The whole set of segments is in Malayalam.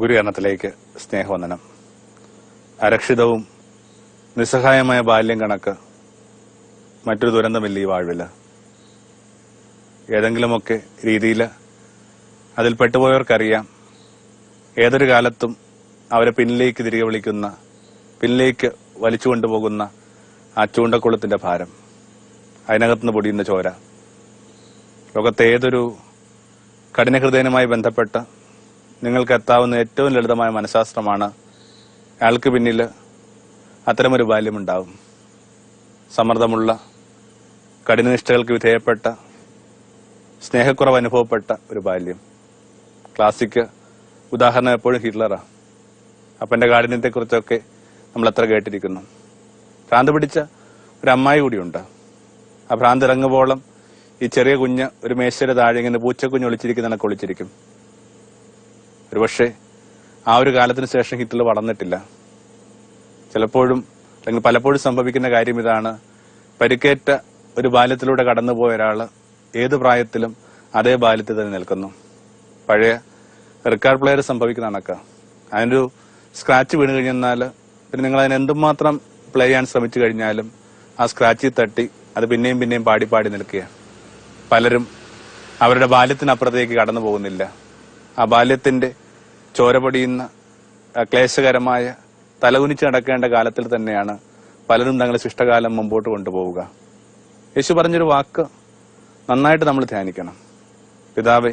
ഗുരുകരണത്തിലേക്ക് സ്നേഹവന്ദനം. അരക്ഷിതവും നിസ്സഹായമായ ബാല്യം കണക്ക് മറ്റൊരു ദുരന്തമില്ല ഈ വാഴവിൽ ഏതെങ്കിലുമൊക്കെ രീതിയിൽ അതിൽ പെട്ടുപോയവർക്കറിയാം. ഏതൊരു കാലത്തും അവരെ പിന്നിലേക്ക് തിരികെ വിളിക്കുന്ന പിന്നിലേക്ക് വലിച്ചു കൊണ്ടുപോകുന്ന ആ ചൂണ്ടക്കുളത്തിന്റെ ഭാരം അതിനകത്തുനിന്ന് പൊടിയുന്ന ചോര. ലോകത്തെ ഏതൊരു കഠിനഹൃദയനുമായി ബന്ധപ്പെട്ട് നിങ്ങൾക്ക് എത്താവുന്ന ഏറ്റവും ലളിതമായ മനഃശാസ്ത്രമാണ്. അയാൾക്ക് പിന്നിൽ അത്തരമൊരു ബാല്യമുണ്ടാവും. സമ്മർദ്ദമുള്ള കഠിനനിഷ്ഠകൾക്ക് വിധേയപ്പെട്ട സ്നേഹക്കുറവ് അനുഭവപ്പെട്ട ഒരു ബാല്യം. ക്ലാസിക് ഉദാഹരണം എപ്പോഴും ഹിറ്റ്ലറാണ് അപ്പന്റെ കാഠിന്യത്തെക്കുറിച്ചൊക്കെ നമ്മൾ അത്ര കേട്ടിരിക്കുന്നു. ഭ്രാന്ത് പിടിച്ച ഒരു അമ്മായി കൂടിയുണ്ട്. ആ ഭ്രാന്ത് ഇറങ്ങുമ്പോളം ഈ ചെറിയ കുഞ്ഞ് ഒരു മേശയുടെ താഴെ ഇങ്ങനെ പൂച്ചക്കുഞ്ഞ് ഒളിച്ചിരിക്കുന്നതൊക്കെ ഒളിച്ചിരിക്കും ഒരുപക്ഷെ ആ ഒരു കാലത്തിന് ശേഷം ഹിറ്റ്ലർ വളർന്നിട്ടില്ല. ചിലപ്പോഴും അല്ലെങ്കിൽ പലപ്പോഴും സംഭവിക്കുന്ന കാര്യം ഇതാണ്. പരിക്കേറ്റ ഒരു ബാല്യത്തിലൂടെ കടന്നുപോയ ഒരാൾ ഏത് പ്രായത്തിലും അതേ ബാല്യത്തിൽ തന്നെ നിൽക്കുന്നു. പഴയ റെക്കാർഡ് പ്ലെയർ സംഭവിക്കുന്ന കണക്ക. അതിനൊരു സ്ക്രാച്ച് വീണ് കഴിഞ്ഞാൽ പിന്നെ നിങ്ങൾ അതിന് എന്തുമാത്രം പ്ലേ ചെയ്യാൻ ശ്രമിച്ചു കഴിഞ്ഞാലും ആ സ്ക്രാച്ചിൽ തട്ടി അത് പിന്നെയും പിന്നെയും പാടി പാടി നിൽക്കുക. പലരും അവരുടെ ബാല്യത്തിനപ്പുറത്തേക്ക് കടന്നു പോകുന്നില്ല ആ ബാല്യത്തിന്റെ ചോര പൊടിയുന്ന ക്ലേശകരമായ തലകുനിച്ച് നടക്കേണ്ട കാലത്തിൽ തന്നെയാണ് പലരും തങ്ങളുടെ ശിഷ്ടകാലം മുമ്പോട്ട് കൊണ്ടുപോവുക. യേശു പറഞ്ഞൊരു വാക്ക് നന്നായിട്ട് നമ്മൾ ധ്യാനിക്കണം. പിതാവേ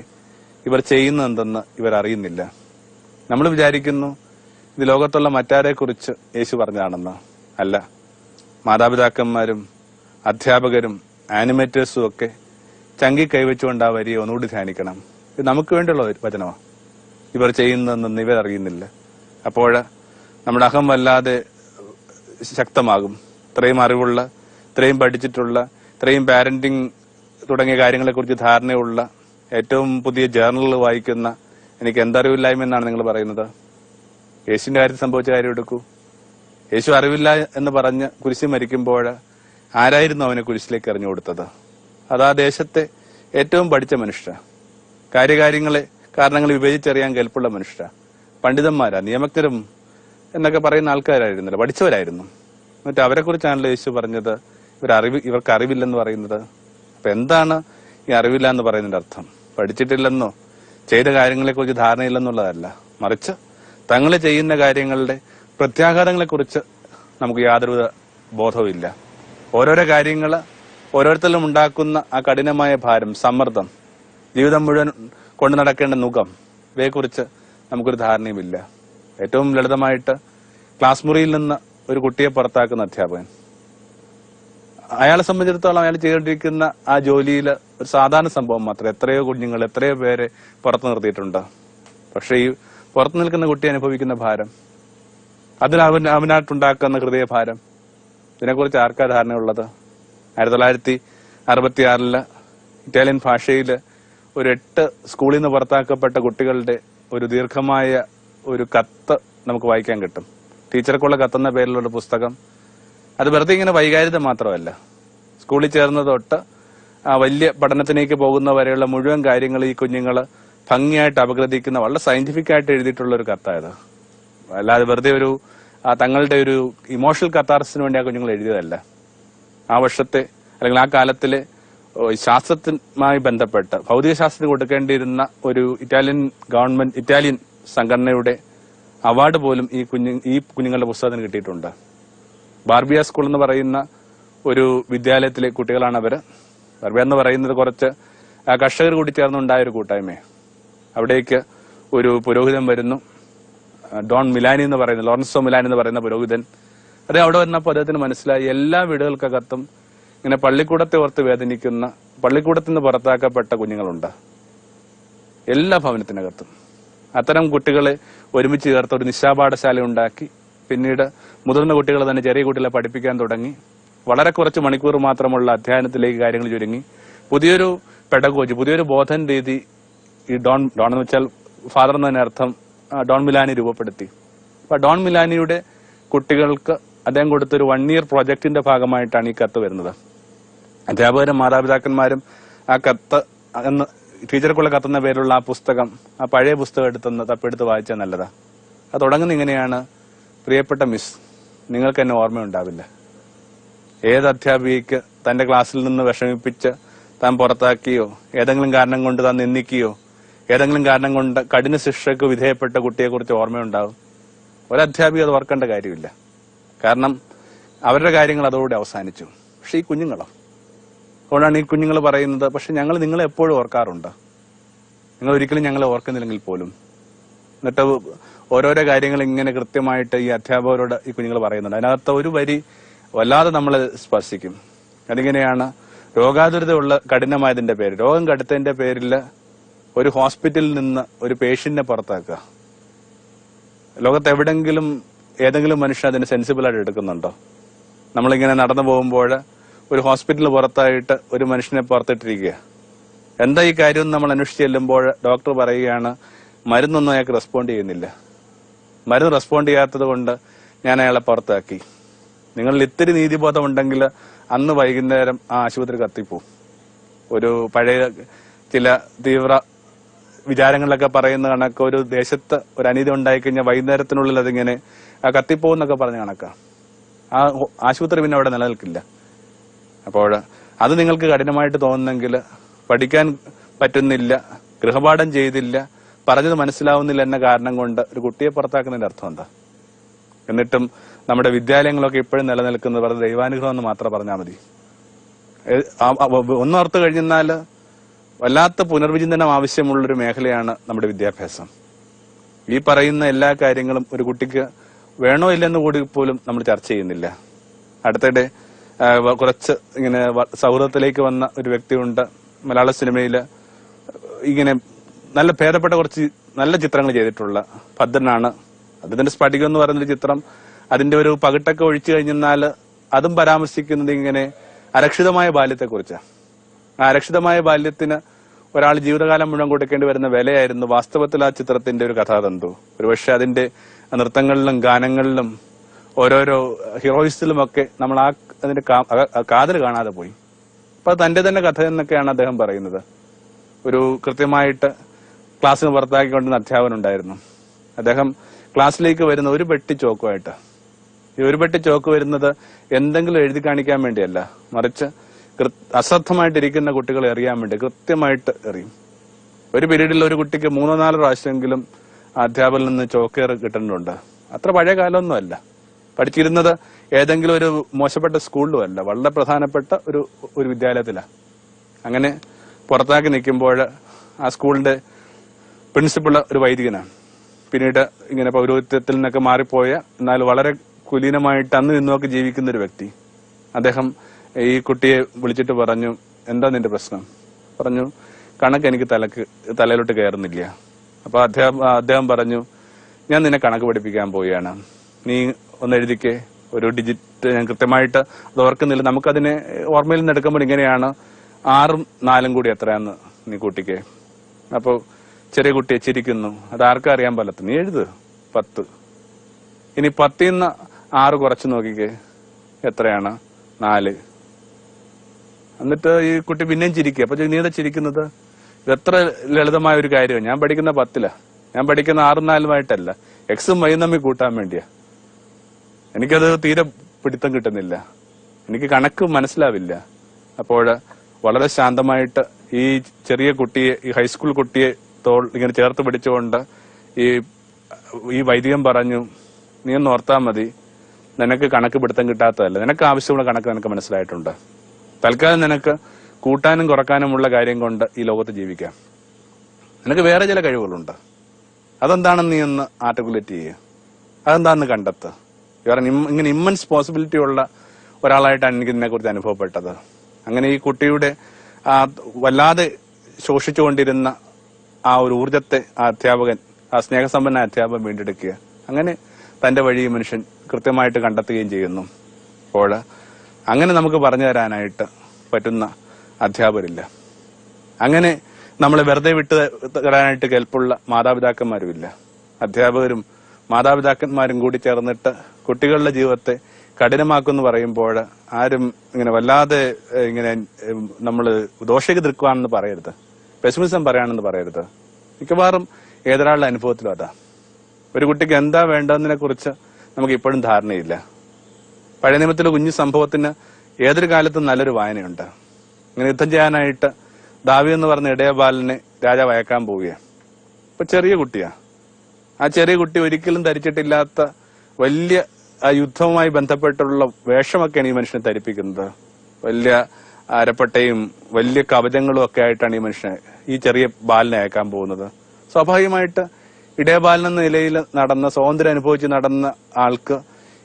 ഇവർ ചെയ്യുന്ന എന്തെന്ന് ഇവർ അറിയുന്നില്ല. നമ്മൾ വിചാരിക്കുന്നു ഇത് ലോകത്തുള്ള മറ്റാരെക്കുറിച്ച് യേശു പറഞ്ഞതാണെന്ന്. അല്ല മാതാപിതാക്കന്മാരും അധ്യാപകരും ആനിമേറ്റേഴ്സും ഒക്കെ ചങ്കി കൈവച്ചുകൊണ്ട് ആ വരിയെ ഒന്നുകൂടി ധ്യാനിക്കണം. ഇത് നമുക്ക് വേണ്ടിയുള്ള വചനമാണ് ഇവർ ചെയ്യുന്നതെന്ന് ഇവർ അറിയുന്നില്ല. അപ്പോൾ നമ്മുടെ അഹം വല്ലാതെ ശക്തമാകും. ഇത്രയും അറിവുള്ള ഇത്രയും പഠിച്ചിട്ടുള്ള ഇത്രയും പാരന്റിങ് തുടങ്ങിയ കാര്യങ്ങളെക്കുറിച്ച് ധാരണയുള്ള ഏറ്റവും പുതിയ ജേർണലുകൾ വായിക്കുന്ന എനിക്ക് എന്തറിവില്ലായ്മ എന്നാണ് നിങ്ങൾ പറയുന്നത്. യേശുവിന്റെ കാര്യത്തിൽ സംഭവിച്ച കാര്യം എടുക്കൂ. യേശു അറിവില്ല എന്ന് പറഞ്ഞ് കുരിശ് മരിക്കുമ്പോൾ ആരായിരുന്നു അവനെ കുരിശിലേക്ക് എറിഞ്ഞു കൊടുത്തത്? അത് ആ ദേശത്തെ ഏറ്റവും പഠിച്ച മനുഷ്യ കാര്യകാര്യങ്ങളെ കാരണങ്ങൾ വിവേചിച്ചറിയാൻ കെൽപ്പുള്ള മനുഷ്യരാ. പണ്ഡിതന്മാരാ നിയമജ്ഞരും എന്നൊക്കെ പറയുന്ന ആൾക്കാരായിരുന്നില്ല പഠിച്ചവരായിരുന്നു. എന്നിട്ട് അവരെ കുറിച്ചാണല്ലോ യേശു പറഞ്ഞത്? ഇവർ അറിവ് ഇവർക്ക് അറിവില്ലെന്ന് പറയുന്നത്? അപ്പൊ എന്താണ് ഈ അറിവില്ല എന്ന് പറയുന്നതിന്റെ അർത്ഥം? പഠിച്ചിട്ടില്ലെന്നോ ചെയ്ത കാര്യങ്ങളെക്കുറിച്ച് ധാരണയില്ലെന്നുള്ളതല്ല. മറിച്ച് തങ്ങൾ ചെയ്യുന്ന കാര്യങ്ങളുടെ പ്രത്യാഘാതങ്ങളെക്കുറിച്ച് നമുക്ക് യാതൊരുവിധ ബോധവും ഇല്ല ഓരോരോ കാര്യങ്ങൾ ഓരോരുത്തരിലും ഉണ്ടാക്കുന്ന ആ കഠിനമായ ഭാരം സമ്മർദ്ദം ജീവിതം മുഴുവൻ കൊണ്ടു നടക്കേണ്ട മുഖം ഇവയെക്കുറിച്ച് നമുക്കൊരു ധാരണയുമില്ല. ഏറ്റവും ലളിതമായിട്ട് ക്ലാസ് മുറിയിൽ നിന്ന് ഒരു കുട്ടിയെ പുറത്താക്കുന്ന അധ്യാപകൻ. അയാളെ സംബന്ധിച്ചിടത്തോളം അയാൾ ചെയ്തുകൊണ്ടിരിക്കുന്ന ആ ജോലിയിൽ ഒരു സാധാരണ സംഭവം മാത്രം. എത്രയോ കുഞ്ഞുങ്ങൾ എത്രയോ പേരെ പുറത്തു നിർത്തിയിട്ടുണ്ട്. പക്ഷേ ഈ പുറത്തു നിൽക്കുന്ന കുട്ടി അനുഭവിക്കുന്ന ഭാരം അതിൽ അവൻ അവനായിട്ടുണ്ടാക്കുന്ന ഹൃദയഭാരം ഇതിനെക്കുറിച്ച് ആർക്കാ ധാരണയുള്ളത്? ആയിരത്തി തൊള്ളായിരത്തി അറുപത്തിയാറിൽ ഇറ്റാലിയൻ ഭാഷയിൽ ഒരു എട്ട് സ്കൂളിൽ നിന്ന് പുറത്താക്കപ്പെട്ട കുട്ടികളുടെ ഒരു ദീർഘമായ ഒരു കത്ത് നമുക്ക് വായിക്കാൻ കിട്ടും. ടീച്ചർക്കുള്ള കത്തെന്ന പേരിലുള്ള പുസ്തകം. അത് വെറുതെ ഇങ്ങനെ വൈകാരിത മാത്രമല്ല. സ്കൂളിൽ ചേർന്ന തൊട്ട് ആ വലിയ പഠനത്തിലേക്ക് പോകുന്ന വരെയുള്ള മുഴുവൻ കാര്യങ്ങൾ ഈ കുഞ്ഞുങ്ങൾ ഭംഗിയായിട്ട് അപഗ്രഥിക്കുന്ന വളരെ സയന്റിഫിക് ആയിട്ട് എഴുതിയിട്ടുള്ള ഒരു കത്തായത്. അല്ലാതെ വെറുതെ ഒരു തങ്ങളുടെ ഒരു ഇമോഷണൽ കത്താർസിന് വേണ്ടി ആ കുഞ്ഞുങ്ങൾ എഴുതിയതല്ല. ആ വർഷത്തെ അല്ലെങ്കിൽ ആ കാലത്തിലെ ശാസ്ത്രത്തിനുമായി ബന്ധപ്പെട്ട് ഭൗതിക ശാസ്ത്രത്തിന് കൊടുക്കേണ്ടിയിരുന്ന ഒരു ഇറ്റാലിയൻ ഗവൺമെന്റ് ഇറ്റാലിയൻ സംഘടനയുടെ അവാർഡ് പോലും ഈ കുഞ്ഞു ഈ കുഞ്ഞുങ്ങളുടെ പുസ്തകത്തിന് കിട്ടിയിട്ടുണ്ട്. ബാർബിയ സ്കൂൾ എന്ന് പറയുന്ന ഒരു വിദ്യാലയത്തിലെ കുട്ടികളാണ് അവർ ബാർബിയ എന്ന് പറയുന്നത് കുറച്ച് കർഷകർ കൂടി ചേർന്നുണ്ടായ ഒരു കൂട്ടായ്മയാണ് അവിടേക്ക് ഒരു പുരോഹിതൻ വരുന്നു. ഡോൺ മിലാനി എന്ന് പറയുന്ന ലോറൻസോ മിലാനി എന്ന് പറയുന്ന പുരോഹിതൻ. അതെ അവിടെ വന്നപ്പോൾ അദ്ദേഹത്തിന് മനസ്സിലായി എല്ലാ വീടുകൾക്കകത്തും ഇങ്ങനെ പള്ളിക്കൂടത്തെ ഓർത്ത് വേദനിക്കുന്ന പള്ളിക്കൂടത്തിൽ നിന്ന് പുറത്താക്കപ്പെട്ട കുഞ്ഞുങ്ങളുണ്ട്. എല്ലാ ഭവനത്തിനകത്തും. അത്തരം കുട്ടികളെ ഒരുമിച്ച് ചേർത്ത് ഒരു നിശാപാഠശാല ഉണ്ടാക്കി. പിന്നീട് മുതിർന്ന കുട്ടികൾ തന്നെ ചെറിയ കുട്ടികളെ പഠിപ്പിക്കാൻ തുടങ്ങി. വളരെ കുറച്ച് മണിക്കൂർ മാത്രമുള്ള അധ്യയനത്തിലേക്ക് കാര്യങ്ങൾ ചുരുങ്ങി. പുതിയൊരു പെഡഗോജി പുതിയൊരു ബോധന രീതി ഈ ഡോൺ ഡോൺ എന്ന് വെച്ചാൽ ഫാദർ എന്നതിന് അർത്ഥം ഡോൺ മിലാനി രൂപപ്പെടുത്തി. അപ്പൊ ഡോൺ മിലാനിയുടെ കുട്ടികൾക്ക് അദ്ദേഹം കൊടുത്തൊരു വൺ ഇയർ പ്രോജക്റ്റിന്റെ ഭാഗമായിട്ടാണ് ഈ കത്ത് വരുന്നത്. അധ്യാപകരും മാതാപിതാക്കന്മാരും ആ കത്ത് എന്ന് ടീച്ചർക്കുള്ള കത്തുന്ന പേരുള്ള ആ പുസ്തകം ആ പഴയ പുസ്തകം എടുത്തൊന്ന് തപ്പെടുത്ത് വായിച്ചാൽ നല്ലതാ. അത് തുടങ്ങുന്ന ഇങ്ങനെയാണ് പ്രിയപ്പെട്ട മിസ് നിങ്ങൾക്ക് എന്നെ ഓർമ്മയുണ്ടാവില്ല. ഏത് അധ്യാപികയ്ക്ക് തന്റെ ക്ലാസ്സിൽ നിന്ന് വിഷമിപ്പിച്ച് താൻ പുറത്താക്കിയോ ഏതെങ്കിലും കാരണം കൊണ്ട് താൻ നിന്ദിക്കുകയോ ഏതെങ്കിലും കാരണം കൊണ്ട് കഠിന ശിക്ഷയ്ക്ക് വിധേയപ്പെട്ട കുട്ടിയെക്കുറിച്ച് ഓർമ്മയുണ്ടാവും? ഒരധ്യാപിക അത് ഓർക്കേണ്ട കാര്യമില്ല. കാരണം അവരുടെ കാര്യങ്ങൾ അതോടെ അവസാനിച്ചു. പക്ഷെ ഈ കുഞ്ഞുങ്ങളോ? അതുകൊണ്ടാണ് ഈ കുഞ്ഞുങ്ങൾ പറയുന്നത് പക്ഷെ ഞങ്ങൾ നിങ്ങളെ എപ്പോഴും ഓർക്കാറുണ്ട്. നിങ്ങൾ ഒരിക്കലും ഞങ്ങളെ ഓർക്കുന്നില്ലെങ്കിൽ പോലും. എന്നിട്ട് ഓരോരോ കാര്യങ്ങൾ ഇങ്ങനെ കൃത്യമായിട്ട് ഈ അധ്യാപകരോട് ഈ കുഞ്ഞുങ്ങൾ പറയുന്നുണ്ട്. അതിനകത്ത് ഒരു വരി വല്ലാതെ നമ്മൾ സ്പർശിക്കും. അതിങ്ങനെയാണ് രോഗാതുരതയുള്ള കഠിനമായതിന്റെ പേര്. രോഗം കടുത്തതിന്റെ പേരിൽ ഒരു ഹോസ്പിറ്റലിൽ നിന്ന് ഒരു പേഷ്യന്റിനെ പുറത്താക്കുക. ലോകത്ത് എവിടെങ്കിലും ഏതെങ്കിലും മനുഷ്യൻ അതിന് സെൻസിബിൾ ആയിട്ട് എടുക്കുന്നുണ്ടോ? നമ്മളിങ്ങനെ നടന്നു പോകുമ്പോൾ ഒരു ഹോസ്പിറ്റൽ പുറത്തായിട്ട് ഒരു മനുഷ്യനെ പുറത്തിട്ടിരിക്കുക. എന്താ ഈ കാര്യം നമ്മൾ അന്വേഷിച്ച് ചെല്ലുമ്പോൾ ഡോക്ടർ പറയുകയാണ് മരുന്നൊന്നും അയാൾക്ക് റെസ്പോണ്ട് ചെയ്യുന്നില്ല. മരുന്ന് റെസ്പോണ്ട് ചെയ്യാത്തത് കൊണ്ട് ഞാൻ അയാളെ പുറത്താക്കി. നിങ്ങളിൽ ഇത്തിരി നീതിബോധം ഉണ്ടെങ്കിൽ അന്ന് വൈകുന്നേരം ആ ആശുപത്രി കത്തിപ്പോവും. ഒരു പഴയ ചില തീവ്ര വിചാരങ്ങളിലൊക്കെ പറയുന്ന കണക്ക് ഒരു ദേശത്ത് ഒരു അനീതി ഉണ്ടായി ഉണ്ടായിക്കഴിഞ്ഞാൽ വൈകുന്നേരത്തിനുള്ളിൽ അതിങ്ങനെ കത്തിപ്പോന്നൊക്കെ പറഞ്ഞ കണക്കാ. ആ ആശുപത്രി പിന്നെ അവിടെ നിലനിൽക്കില്ല. അപ്പോൾ അത് നിങ്ങൾക്ക് കഠിനമായിട്ട് തോന്നുന്നെങ്കിൽ പഠിക്കാൻ പറ്റുന്നില്ല ഗൃഹപാഠം ചെയ്തില്ല പറഞ്ഞത് മനസ്സിലാവുന്നില്ല എന്ന കാരണം കൊണ്ട് ഒരു കുട്ടിയെ പുറത്താക്കുന്നതിന്റെ അർത്ഥം എന്താ എന്നിട്ടും നമ്മുടെ വിദ്യാലയങ്ങളൊക്കെ ഇപ്പോഴും നിലനിൽക്കുന്നത് വെറുതെ ദൈവാനുഗ്രഹം എന്ന് മാത്രം പറഞ്ഞാൽ മതി. ഒന്നോർത്ത് കഴിഞ്ഞാൽ വല്ലാത്ത പുനർവിചിന്തനം ആവശ്യമുള്ളൊരു മേഖലയാണ് നമ്മുടെ വിദ്യാഭ്യാസം. ഈ പറയുന്ന എല്ലാ കാര്യങ്ങളും ഒരു കുട്ടിക്ക് വേണോ ഇല്ലെന്ന് കൂടി പോലും നമ്മൾ ചർച്ച ചെയ്യുന്നില്ല. അടുത്തിടെ കുറച്ച് ഇങ്ങനെ സൗഹൃദത്തിലേക്ക് വന്ന ഒരു വ്യക്തിയുണ്ട്. മലയാള സിനിമയിൽ ഇങ്ങനെ നല്ല ഭേദപ്പെട്ട കുറച്ച് നല്ല ചിത്രങ്ങൾ ചെയ്തിട്ടുള്ള ഭദ്രനാണ്. അദ്ദേഹത്തിന്റെ സ്ഫടികം എന്ന് പറയുന്നൊരു ചിത്രം. അതിന്റെ ഒരു പകിട്ടൊക്കെ ഒഴിച്ചു കഴിഞ്ഞാൽ അതും പരാമർശിക്കുന്നത് ഇങ്ങനെ അരക്ഷിതമായ ബാല്യത്തെക്കുറിച്ചാണ് ആ അരക്ഷിതമായ ബാല്യത്തിന് ഒരാൾ ജീവിതകാലം മുഴുവൻ കൊടുക്കേണ്ടി വരുന്ന വിലയായിരുന്നു വാസ്തവത്തിൽ ആ ചിത്രത്തിന്റെ ഒരു കഥാതന്തു. ഒരുപക്ഷെ അതിന്റെ നൃത്തങ്ങളിലും ഗാനങ്ങളിലും ഓരോരോ ഹീറോയിസ്റ്റിലും ഒക്കെ നമ്മൾ ആ അതിന്റെ കാതൽ കാണാതെ പോയി. അപ്പൊ തന്റെ തന്നെ കഥ എന്നൊക്കെയാണ് അദ്ദേഹം പറയുന്നത്. ഒരു കൃത്യമായിട്ട് ക്ലാസ്സിന് പുറത്താക്കിക്കൊണ്ടിരുന്ന അധ്യാപകൻ ഉണ്ടായിരുന്നു അദ്ദേഹം ക്ലാസ്സിലേക്ക് വരുന്ന ഒരു പെട്ടി ചോക്കുമായിട്ട്. ഈ ഒരു പെട്ടി ചോക്ക് വരുന്നത് എന്തെങ്കിലും എഴുതി കാണിക്കാൻ വേണ്ടിയല്ല. മറിച്ച് അശ്രദ്ധമായിട്ടിരിക്കുന്ന കുട്ടികളെ എറിയാൻ വേണ്ടി കൃത്യമായിട്ട് എറിയും. ഒരു പീരീഡിൽ ഒരു കുട്ടിക്ക് മൂന്നോ നാലോ പ്രാവശ്യമെങ്കിലും അധ്യാപകനിൽ നിന്ന് ചോക്കേറ് കിട്ടുന്നുണ്ട്. അത്ര പഴയ കാലമൊന്നും അല്ല പഠിച്ചിരുന്നത് ഏതെങ്കിലും ഒരു മോശപ്പെട്ട സ്കൂളിലും അല്ല. വളരെ പ്രധാനപ്പെട്ട ഒരു ഒരു വിദ്യാലയത്തിലാണ് അങ്ങനെ പുറത്താക്കി നിൽക്കുമ്പോൾ ആ സ്കൂളിന്റെ പ്രിൻസിപ്പൾ ഒരു വൈദികനാണ് പിന്നീട് ഇങ്ങനെ പൗരോഹിത്യത്തിൽ നിന്നൊക്കെ മാറിപ്പോയ എന്നാൽ വളരെ കുലീനമായിട്ട് അന്ന് നിന്നൊക്കെ ജീവിക്കുന്ന ഒരു വ്യക്തി. അദ്ദേഹം ഈ കുട്ടിയെ വിളിച്ചിട്ട് പറഞ്ഞു എന്താ നിന്റെ പ്രശ്നം? പറഞ്ഞു കണക്ക് എനിക്ക് തലക്ക് തലയിലോട്ട് കയറുന്നില്ല. അപ്പൊ അദ്ദേഹം അദ്ദേഹം പറഞ്ഞു ഞാൻ നിന്നെ കണക്ക് പഠിപ്പിക്കാൻ പോവുകയാണ്. നീ ഒന്ന് എഴുതിക്കേ ഒരു ഡിജിറ്റ് ഞാൻ കൃത്യമായിട്ട് അത് ഓർക്കുന്നില്ല. നമുക്കതിനെ ഓർമ്മയിൽ നിന്ന് എടുക്കുമ്പോൾ ഇങ്ങനെയാണ്. ആറും നാലും കൂടി എത്രയാന്ന് നീ കൂട്ടിക്കേ. അപ്പോൾ ചെറിയ കുട്ടിയെ ചിരിക്കുന്നു. അത് ആർക്കും അറിയാൻ പാലത്ത് നീ എഴുത്. പത്ത്. ഇനി പത്തിൽ നിന്ന് ആറ് കുറച്ച് നോക്കിക്കേ. എത്രയാണ്? നാല്. എന്നിട്ട് ഈ കുട്ടി പിന്നെയും ചിരിക്കുക. അപ്പൊ നീ എന്താ ചിരിക്കുന്നത്? എത്ര ലളിതമായ ഒരു കാര്യമാണ്. ഞാൻ പഠിക്കുന്ന പത്തില. ഞാൻ പഠിക്കുന്ന ആറും നാലുമായിട്ടല്ല. എക്സും വൈയും തമ്മിൽ കൂട്ടാൻ വേണ്ടിയാ. എനിക്കത് തീരെ പിടുത്തം കിട്ടുന്നില്ല. എനിക്ക് കണക്ക് മനസ്സിലാവില്ല. അപ്പോൾ വളരെ ശാന്തമായിട്ട് ഈ ചെറിയ കുട്ടിയെ ഈ ഹൈസ്കൂൾ കുട്ടിയെ തോൾ ഇങ്ങനെ ചേർത്ത് പിടിച്ചുകൊണ്ട് ഈ ഈ വൈദികം പറഞ്ഞു നീ ഒന്ന് ഓർത്താൽ മതി നിനക്ക് കണക്ക് പിടുത്തം കിട്ടാത്തതല്ല. നിനക്ക് ആവശ്യമുള്ള കണക്ക് നിനക്ക് മനസ്സിലായിട്ടുണ്ട്. തൽക്കാലം നിനക്ക് കൂട്ടാനും കുറക്കാനുമുള്ള കാര്യം കൊണ്ട് ഈ ലോകത്ത് ജീവിക്കാം. നിനക്ക് വേറെ ചില കഴിവുകളുണ്ട്. അതെന്താണെന്ന് നീ ഒന്ന് ആർട്ടിക്കുലേറ്റ് ചെയ്യുക അതെന്താണെന്ന് കണ്ടെത്തുക വേറെ ഇങ്ങനെ ഇമ്മൻസ് പോസിബിലിറ്റി ഉള്ള ഒരാളായിട്ടാണ് എനിക്ക് ഇതിനെ കുറിച്ച് അനുഭവപ്പെട്ടത്. അങ്ങനെ ഈ കുട്ടിയുടെ ആ വല്ലാതെ ശോഷിച്ചുകൊണ്ടിരുന്ന ആ ഒരു ഊർജത്തെ ആ അധ്യാപകൻ ആ സ്നേഹസമ്പന്ന അധ്യാപകൻ വീണ്ടെടുക്കുക. അങ്ങനെ തന്റെ വഴി മനുഷ്യൻ കൃത്യമായിട്ട് കണ്ടെത്തുകയും ചെയ്യുന്നു. അപ്പോൾ അങ്ങനെ നമുക്ക് പറഞ്ഞു തരാനായിട്ട് പറ്റുന്ന അധ്യാപകരില്ല. അങ്ങനെ നമ്മളെ വെറുതെ വിട്ട് തരാനായിട്ട് കെൽപ്പുള്ള മാതാപിതാക്കന്മാരുമില്ല. അധ്യാപകരും മാതാപിതാക്കന്മാരും കൂടി ചേർന്നിട്ട് കുട്ടികളുടെ ജീവിതത്തെ കഠിനമാക്കുമെന്ന് പറയുമ്പോൾ ആരും ഇങ്ങനെ വല്ലാതെ ഇങ്ങനെ നമ്മൾ ദോഷയ്ക്ക് നിൽക്കുവാണെന്ന് പറയരുത്. പെസിമിസം പറയാണെന്ന് പറയരുത്. മിക്കവാറും ഏതൊരാളുടെ അനുഭവത്തിലും അതാ. ഒരു കുട്ടിക്ക് എന്താ വേണ്ടതിനെ കുറിച്ച് നമുക്ക് ഇപ്പോഴും ധാരണയില്ല. പഴയ നിയമത്തിലെ കുഞ്ഞു സംഭവത്തിന് ഏതൊരു കാലത്തും നല്ലൊരു വായനയുണ്ട്. ഇങ്ങനെ യുദ്ധം ചെയ്യാനായിട്ട് ദാവി എന്ന് പറഞ്ഞ ഇടയബാലിനെ രാജാവ് അയക്കാൻ പോവുകയാണ്. ഇപ്പൊ ചെറിയ കുട്ടിയാ. ആ ചെറിയ കുട്ടി ഒരിക്കലും ധരിച്ചിട്ടില്ലാത്ത വലിയ ആ യുദ്ധവുമായി ബന്ധപ്പെട്ടുള്ള വേഷമൊക്കെയാണ് ഈ മനുഷ്യനെ ധരിപ്പിക്കുന്നത്. വലിയ അരപ്പട്ടയും വലിയ കവചങ്ങളും ഒക്കെ ആയിട്ടാണ് ഈ മനുഷ്യനെ ഈ ചെറിയ ബാലിനെ അയക്കാൻ പോകുന്നത്. സ്വാഭാവികമായിട്ട് ഇടയബാലൻ നിലയിൽ നടന്ന സ്വാതന്ത്ര്യം അനുഭവിച്ച് നടന്ന ആൾക്ക്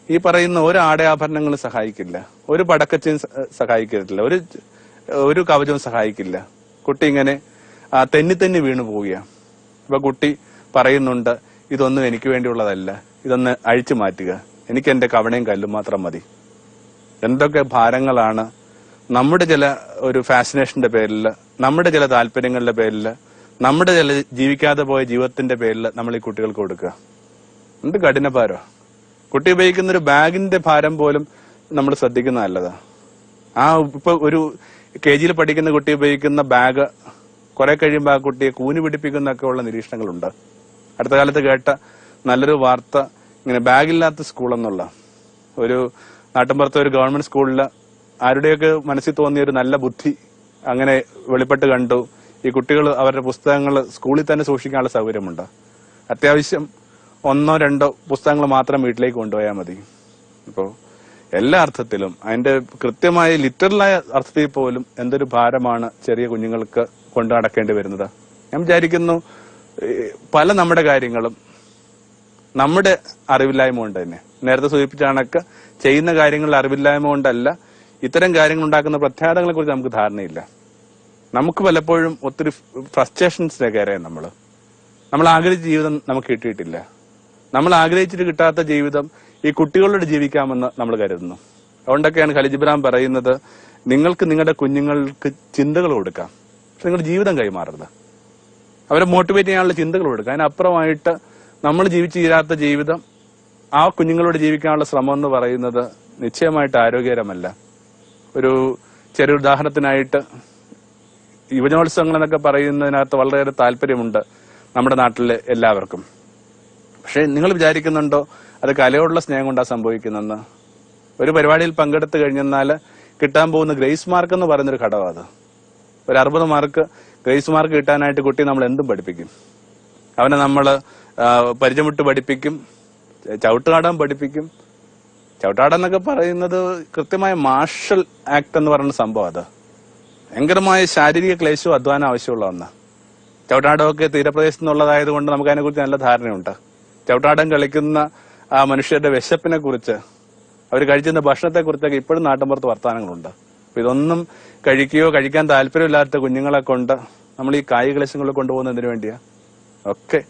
ഈ പറയുന്ന ഒരു ആടയാഭരണങ്ങളും സഹായിക്കില്ല. ഒരു പടക്കച്ചും സഹായിക്കില്ല ഒരു ഒരു കവചവും സഹായിക്കില്ല. കുട്ടി ഇങ്ങനെ തെന്നി തെന്നി വീണു പോവുകയാണ് ഇപ്പൊ കുട്ടി പറയുന്നുണ്ട് ഇതൊന്നും എനിക്ക് വേണ്ടിയുള്ളതല്ല. ഇതൊന്ന് അഴിച്ചു മാറ്റുക. എനിക്ക് എന്റെ കവണയും കല്ലും മാത്രം മതി. എന്തൊക്കെ ഭാരങ്ങളാണ് നമ്മുടെ ചില ഒരു ഫാസിനേഷന്റെ പേരിൽ നമ്മുടെ ചില താല്പര്യങ്ങളുടെ പേരിൽ നമ്മുടെ ചില ജീവിക്കാതെ പോയ ജീവിതത്തിന്റെ പേരിൽ നമ്മൾ ഈ കുട്ടികൾക്ക് കൊടുക്കുക. എന്ത് കഠിനഭാരോ കുട്ടി ഉപയോഗിക്കുന്ന ഒരു ബാഗിന്റെ ഭാരം പോലും നമ്മൾ ശ്രദ്ധിക്കുന്ന നല്ലതാ. ആ ഇപ്പൊ ഒരു കെ ജിയിൽ പഠിക്കുന്ന കുട്ടി ഉപയോഗിക്കുന്ന ബാഗ് കുറെ കഴിയുമ്പോൾ ആ കുട്ടിയെ കൂനി പിടിപ്പിക്കുന്നൊക്കെ ഉള്ള നിരീക്ഷണങ്ങളുണ്ട്. അടുത്ത കാലത്ത് കേട്ട നല്ലൊരു വാർത്ത ഇങ്ങനെ ബാഗില്ലാത്ത സ്കൂൾ എന്നുള്ള ഒരു നാട്ടിൻപുറത്തെ ഒരു ഗവൺമെന്റ് സ്കൂളിൽ ആരുടെയൊക്കെ മനസ്സിൽ തോന്നിയ ഒരു നല്ല ബുദ്ധി അങ്ങനെ വെളിപ്പെട്ട് കണ്ടു. ഈ കുട്ടികൾ അവരുടെ പുസ്തകങ്ങൾ സ്കൂളിൽ തന്നെ സൂക്ഷിക്കാനുള്ള സൗകര്യമുണ്ട്. അത്യാവശ്യം ഒന്നോ രണ്ടോ പുസ്തകങ്ങൾ മാത്രം വീട്ടിലേക്ക് കൊണ്ടുപോയാൽ മതി. ഇപ്പോ എല്ലാ അർത്ഥത്തിലും അതിന്റെ കൃത്യമായ ലിറ്ററലായ അർത്ഥത്തിൽ പോലും എന്തൊരു ഭാരമാണ് ചെറിയ കുഞ്ഞുങ്ങൾക്ക് കൊണ്ടു നടക്കേണ്ടി വരുന്നത്. ഞാൻ വിചാരിക്കുന്നു പല നമ്മുടെ കാര്യങ്ങളും നമ്മുടെ അറിവില്ലായ്മ കൊണ്ട് തന്നെ. നേരത്തെ സൂചിപ്പിച്ച കണക്ക് ചെയ്യുന്ന കാര്യങ്ങളിൽ അറിവില്ലായ്മ കൊണ്ടല്ല ഇത്തരം കാര്യങ്ങൾ ഉണ്ടാക്കുന്ന പ്രത്യാഘാതങ്ങളെ കുറിച്ച് നമുക്ക് ധാരണയില്ല. നമുക്ക് പലപ്പോഴും ഒത്തിരി ഫ്രസ്ട്രേഷൻസിലേക്ക് കയറിയാണ് നമ്മൾ നമ്മൾ ആഗ്രഹിച്ച ജീവിതം നമുക്ക് കിട്ടിയിട്ടില്ല. നമ്മൾ ആഗ്രഹിച്ചിട്ട് കിട്ടാത്ത ജീവിതം ഈ കുട്ടികളോട് ജീവിക്കാമെന്ന് നമ്മൾ കരുതുന്നു. അതുകൊണ്ടൊക്കെയാണ് ഖലിജിബ്രാം പറയുന്നത് നിങ്ങൾക്ക് നിങ്ങളുടെ കുഞ്ഞുങ്ങൾക്ക് ചിന്തകൾ കൊടുക്കാം. പക്ഷെ നിങ്ങളുടെ ജീവിതം കൈമാറരുത്. അവരെ മോട്ടിവേറ്റ് ചെയ്യാനുള്ള ചിന്തകൾ കൊടുക്കുക. അതിനപ്പുറമായിട്ട് നമ്മൾ ജീവിച്ചു തീരാത്ത ജീവിതം ആ കുഞ്ഞുങ്ങളോട് ജീവിക്കാനുള്ള ശ്രമം എന്ന് പറയുന്നത് നിശ്ചയമായിട്ട് ആരോഗ്യകരമല്ല. ഒരു ചെറിയ ഉദാഹരണത്തിനായിട്ട് യുവജനോത്സവങ്ങൾ എന്നൊക്കെ പറയുന്നതിനകത്ത് വളരെയേറെ താല്പര്യമുണ്ട് നമ്മുടെ നാട്ടിലെ എല്ലാവർക്കും. പക്ഷേ നിങ്ങൾ വിചാരിക്കുന്നുണ്ടോ അത് കലയോടുള്ള സ്നേഹം കൊണ്ടാ സംഭവിക്കുന്നെന്ന് ഒരു പരിപാടിയിൽ പങ്കെടുത്തു കഴിഞ്ഞെന്നാൽ കിട്ടാൻ പോകുന്ന ഗ്രേസ് മാർക്ക് എന്ന് പറയുന്നൊരു ഘടകം അത്. ഒരു അറുപത് മാർക്ക് ഗ്രേസ് മാർക്ക് കിട്ടാനായിട്ട് കുട്ടി നമ്മൾ എന്തും പഠിപ്പിക്കും. അവനെ നമ്മൾ പരിചയമിട്ട് പഠിപ്പിക്കും ചവിട്ടുകാടാൻ പഠിപ്പിക്കും. ചവിട്ടാടം എന്നൊക്കെ പറയുന്നത് കൃത്യമായ മാർഷൽ ആക്ട് എന്ന് പറയുന്ന സംഭവം അത്. ഭയങ്കരമായ ശാരീരിക ക്ലേശവും അധ്വാനം ആവശ്യമുള്ള ഒന്ന്. ചവിട്ടാടമൊക്കെ തീരപ്രദേശത്ത് നിന്നുള്ളതായത് കൊണ്ട് നമുക്ക് അതിനെക്കുറിച്ച് നല്ല ധാരണയുണ്ട്. ചവിട്ടാടം കളിക്കുന്ന ആ മനുഷ്യരുടെ വിശപ്പിനെ കുറിച്ച് അവർ കഴിച്ചിരുന്ന ഭക്ഷണത്തെ കുറിച്ചൊക്കെ ഇപ്പോഴും നാട്ടിൻപുറത്ത് വർത്തമാനങ്ങളുണ്ട്. അപ്പൊ ഇതൊന്നും കഴിക്കുകയോ കഴിക്കാൻ താല്പര്യമില്ലാത്ത കുഞ്ഞുങ്ങളെ കൊണ്ട് നമ്മൾ ഈ കായിക കൊണ്ടുപോകുന്ന എന്തിനു വേണ്ടിയാ. ഒക്കെ